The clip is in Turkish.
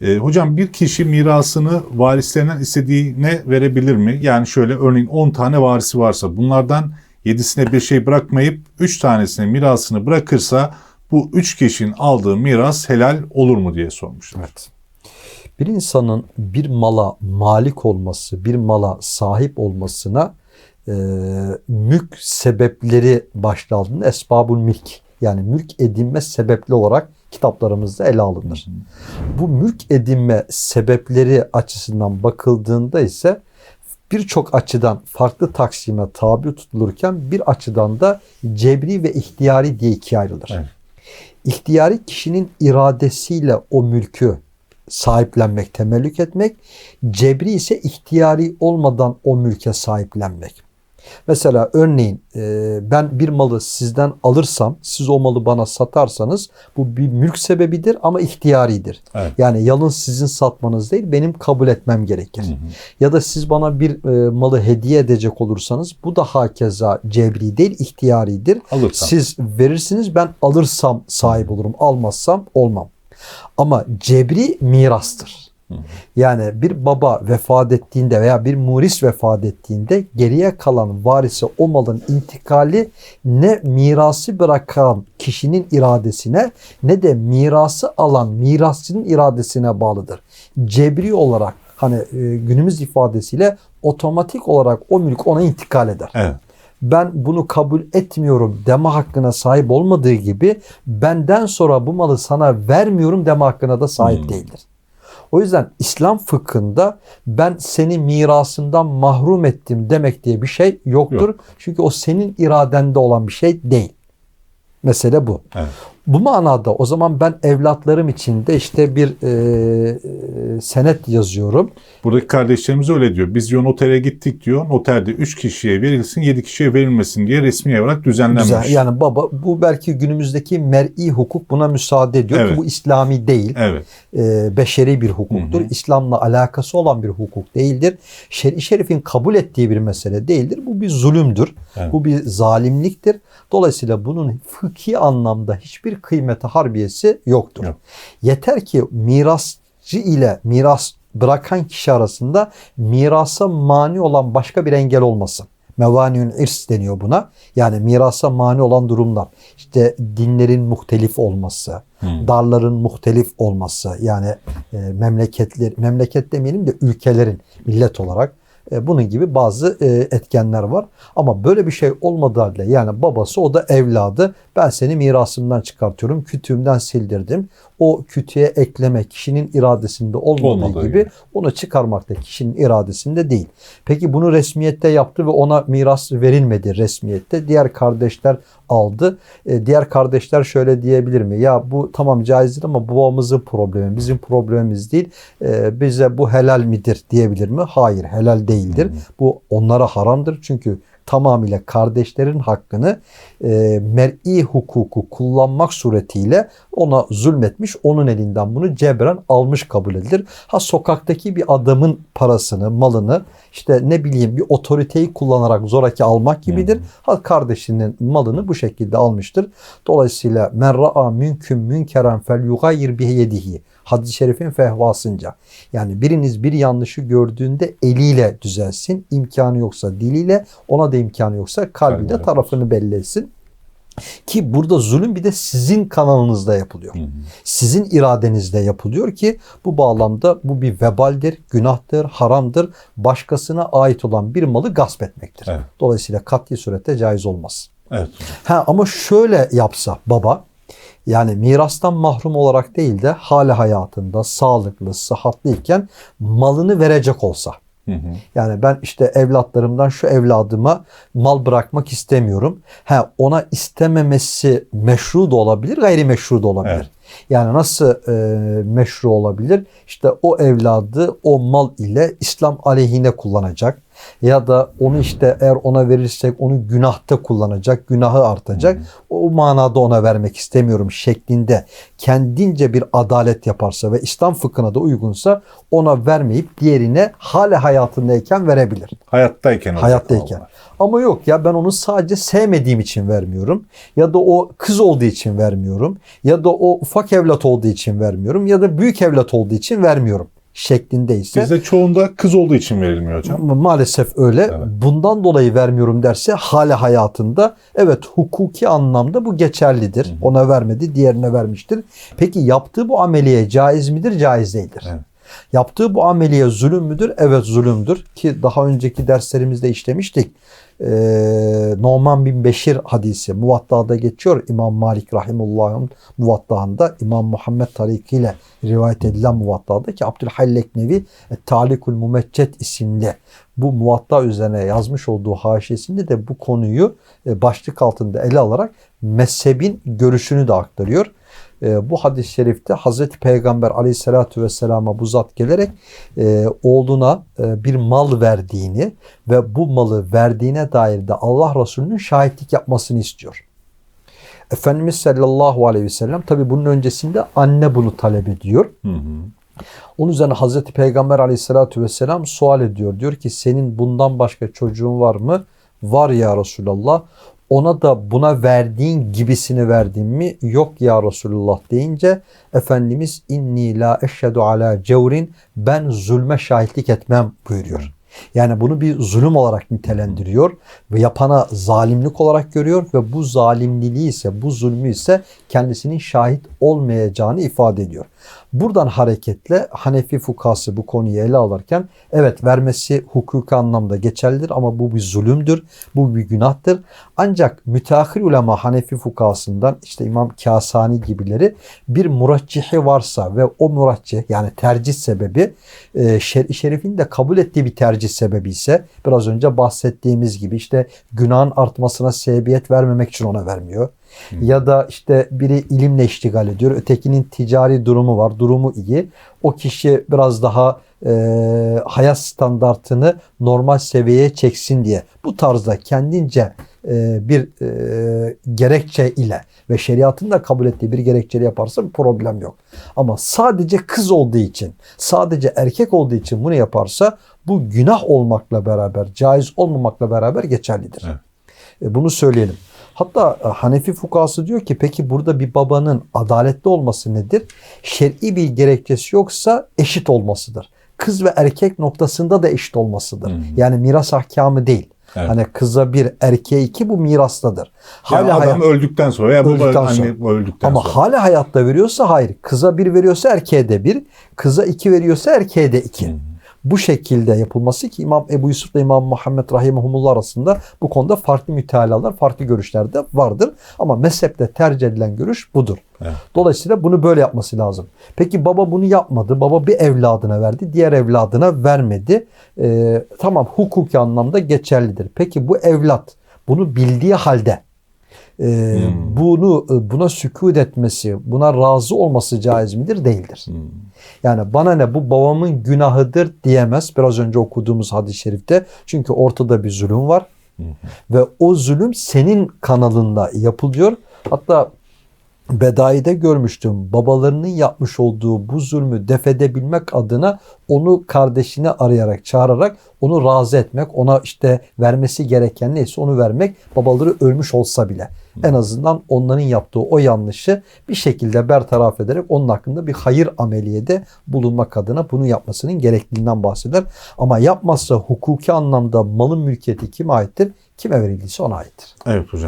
E, hocam bir kişi mirasını varislerinden istediğine verebilir mi? Yani şöyle örneğin 10 tane varisi varsa bunlardan 7'sine bir şey bırakmayıp 3 tanesine mirasını bırakırsa bu 3 kişinin aldığı miras helal olur mu diye sormuşlar. Evet. Bir insanın bir mala malik olması, bir mala sahip olmasına e, mülk sebepleri başta aldığında esbabul milk yani mülk edinme sebepli olarak kitaplarımızda ele alınır. Bu mülk edinme sebepleri açısından bakıldığında ise birçok açıdan farklı taksime tabi tutulurken bir açıdan da cebri ve ihtiyari diye ikiye ayrılır. Evet. İhtiyari kişinin iradesiyle o mülkü sahiplenmek, temellük etmek. Cebri ise ihtiyari olmadan o mülke sahiplenmek. Mesela örneğin e, ben bir malı sizden alırsam, siz o malı bana satarsanız bu bir mülk sebebidir ama ihtiyaridir. Evet. Yani yalnız sizin satmanız değil, benim kabul etmem gerekir. Hı hı. Ya da siz bana bir e, malı hediye edecek olursanız bu da hakeza cebri değil, ihtiyaridir. Alırsam. Siz verirsiniz ben alırsam sahip olurum, almazsam olmam. Ama cebri mirastır. Yani bir baba vefat ettiğinde veya bir muris vefat ettiğinde geriye kalan varisi o malın intikali ne mirası bırakan kişinin iradesine ne de mirası alan mirasçının iradesine bağlıdır. Cebri olarak hani e, günümüz ifadesiyle otomatik olarak o mülk ona intikal eder Evet. ben bunu kabul etmiyorum deme hakkına sahip olmadığı gibi benden sonra bu malı sana vermiyorum deme hakkına da sahip Hmm. değildir. O yüzden İslam fıkhında ben seni mirasından mahrum ettim demek diye bir şey yoktur. Çünkü o senin iradende olan bir şey değil. Mesele bu. Evet. Bu manada o zaman ben evlatlarım için de işte bir e, senet yazıyorum. Buradaki kardeşlerimiz öyle diyor. Biz diyor notere gittik diyor. Noterde 3 kişiye verilsin 7 kişiye verilmesin diye resmi olarak düzenlenmiş. Güzel. Yani baba bu belki günümüzdeki mer'i hukuk buna müsaade ediyor Evet. ki bu İslami değil. Evet. e, beşeri bir hukuktur. Hı hı. İslam'la alakası olan bir hukuk değildir. Şer'i şerifin kabul ettiği bir mesele değildir. Bu bir zulümdür. Evet. Bu bir zalimliktir. Dolayısıyla bunun fıkhi anlamda hiçbir kıymeti harbiyesi yoktur. Yok. Yeter ki mirasçı ile miras bırakan kişi arasında mirasa mani olan başka bir engel olmasın. Mevaniün irs deniyor buna. Yani mirasa mani olan durumlar. İşte dinlerin muhtelif olması, Hmm. darların muhtelif olması yani e, memleketler memleket demeyelim de ülkelerin millet olarak bunun gibi bazı e, etkenler var. Ama böyle bir şey olmadığı halde yani babası o da evladı ben seni mirasımdan çıkartıyorum kütüğümden sildirdim. O kütüğe ekleme kişinin iradesinde olmadığı, Olmadığı gibi gibi. onu çıkarmak da kişinin iradesinde değil. Peki bunu resmiyette yaptı ve ona miras verilmedi resmiyette. Diğer kardeşler aldı. E, diğer kardeşler şöyle diyebilir mi? Ya bu tamam caizdir ama babamızın problemi, bizim problemimiz değil. E, bize bu helal midir diyebilir mi? Hayır, helal değildir. Bu onlara haramdır. Çünkü tamamıyla kardeşlerin hakkını e, mer'i hukuku kullanmak suretiyle ona zulmetmiş, onun elinden bunu cebren almış kabul edilir. Ha sokaktaki bir adamın parasını, malını işte ne bileyim bir otoriteyi kullanarak zoraki almak gibidir. Ha kardeşinin malını bu şekilde almıştır. Dolayısıyla men ra'a mümkün münkeren fel yugayir bihi yedihi. Hadis-i şerifin fehvasınca. Yani biriniz bir yanlışı gördüğünde eliyle düzelsin. imkanı yoksa diliyle, ona da imkanı yoksa kalbiyle tarafını belli etsin. Ki burada zulüm bir de sizin kanalınızda yapılıyor. Hı hı. Sizin iradenizde yapılıyor ki bu bağlamda bu bir vebaldir, günahtır, haramdır. Başkasına ait olan bir malı gasp etmektir. Evet. Dolayısıyla katli surette caiz olmaz. Evet. Ha ama şöyle yapsa baba yani mirastan mahrum olarak değil de hali hayatında sağlıklı, sıhhatliyken malını verecek olsa. Hı hı. Yani ben işte evlatlarımdan şu evladıma mal bırakmak istemiyorum. Ha ona istememesi meşru da olabilir, gayrimeşru da olabilir. Evet. Yani nasıl e, meşru olabilir? İşte o evladı o mal ile İslam aleyhine kullanacak ya da onu işte eğer ona verirsek onu günahta kullanacak, günahı artacak. O manada ona vermek istemiyorum şeklinde kendince bir adalet yaparsa ve İslam fıkhına da uygunsa ona vermeyip diğerine hale hayatındayken verebilir. Hayattayken Hayattayken. olay. Ama yok ya ben onu sadece sevmediğim için vermiyorum. Ya da o kız olduğu için vermiyorum. Ya da o ufak evlat olduğu için vermiyorum ya da büyük evlat olduğu için vermiyorum şeklindeyse Bizde çoğunda kız olduğu için verilmiyor hocam. maalesef öyle. Evet. Bundan dolayı vermiyorum derse hali hayatında evet hukuki anlamda bu geçerlidir. Ona vermedi, diğerine vermiştir. Peki yaptığı bu ameliye caiz midir? Caiz değildir. Evet. Yaptığı bu ameliye zulüm müdür? Evet zulümdür. Ki daha önceki derslerimizde işlemiştik. Ee, Numan bin Beşir hadisi Muvatta'da geçiyor. İmam Malik Rahimullah'ın Muvatta'ında İmam Muhammed tarikiyle rivayet edilen Muvatta'da ki Abdülhayy Leknevi Talikul Mumeccet isimli bu Muvatta üzerine yazmış olduğu haşiyesinde de bu konuyu e, başlık altında ele alarak mezhebin görüşünü de aktarıyor. E, bu hadis-i şerifte Hazreti Peygamber aleyhissalatü vesselama bu zat gelerek e, oğluna e, bir mal verdiğini ve bu malı verdiğine dair de Allah Resulü'nün şahitlik yapmasını istiyor. Efendimiz sallallahu aleyhi ve sellem tabi bunun öncesinde anne bunu talep ediyor. Hı hı. Onun üzerine Hazreti Peygamber aleyhissalatü vesselam sual ediyor. Diyor ki senin bundan başka çocuğun var mı? Var ya Resulallah. Ona da buna verdiğin gibisini verdin mi? Yok ya Resulullah deyince Efendimiz inni la eşhedü ala cevrin ben zulme şahitlik etmem buyuruyor. Yani bunu bir zulüm olarak nitelendiriyor ve yapana zalimlik olarak görüyor ve bu zalimliliği ise bu zulmü ise kendisinin şahit olmayacağını ifade ediyor. Buradan hareketle Hanefi fukası bu konuyu ele alırken evet vermesi hukuki anlamda geçerlidir ama bu bir zulümdür, bu bir günahtır. Ancak müteahhir ulema Hanefi fukasından işte İmam Kasani gibileri bir muraccihi varsa ve o muracci yani tercih sebebi e, şer-i şerifin de kabul ettiği bir tercih sebebi ise biraz önce bahsettiğimiz gibi işte günahın artmasına sebebiyet vermemek için ona vermiyor. Ya da işte biri ilimle iştigal ediyor. Ötekinin ticari durumu var. Durumu iyi. O kişi biraz daha e, hayat standartını normal seviyeye çeksin diye bu tarzda kendince e, bir e, gerekçe ile ve şeriatın da kabul ettiği bir gerekçeyle yaparsa bir problem yok. Ama sadece kız olduğu için, sadece erkek olduğu için bunu yaparsa bu günah olmakla beraber, caiz olmamakla beraber geçerlidir. Evet. E, Bunu söyleyelim. Hatta e, Hanefi fukası diyor ki peki burada bir babanın adaletli olması nedir? Şer'i bir gerekçesi yoksa eşit olmasıdır. Kız ve erkek noktasında da eşit olmasıdır. Hı hı. Yani miras ahkamı değil. Evet. Hani kıza bir erkeğe iki bu mirastadır. Yani Hala adam hayat- öldükten sonra ya baba Öldükten anne öldükten ama sonra. hala hayatta veriyorsa hayır. Kıza bir veriyorsa erkeğe de bir. Kıza iki veriyorsa erkeğe de iki. Hı hı. Bu şekilde yapılması ki İmam Ebu Yusuf ile İmam Muhammed Rahimahumullah arasında bu konuda farklı mütealalar, farklı görüşler de vardır. Ama mezhepte tercih edilen görüş budur. Evet. Dolayısıyla bunu böyle yapması lazım. Peki baba bunu yapmadı. Baba bir evladına verdi. Diğer evladına vermedi. Ee, tamam hukuki anlamda geçerlidir. Peki bu evlat bunu bildiği halde e, Hmm. bunu buna sükut etmesi, buna razı olması caiz midir? Değildir. Hı. Yani bana ne bu babamın günahıdır diyemez. Biraz önce okuduğumuz hadis-i şerifte. Çünkü ortada bir zulüm var. Hı. Ve o zulüm senin kanalında yapılıyor. Hatta Bedai'de görmüştüm. Babalarının yapmış olduğu bu zulmü defedebilmek adına onu kardeşini arayarak, çağırarak onu razı etmek, ona işte vermesi gereken neyse onu vermek babaları ölmüş olsa bile. En azından onların yaptığı o yanlışı bir şekilde bertaraf ederek onun hakkında bir hayır ameliyede bulunmak adına bunu yapmasının gerekliliğinden bahseder. Ama yapmazsa hukuki anlamda malın mülkiyeti kime aittir? Kime verildiyse ona aittir. Evet hocam.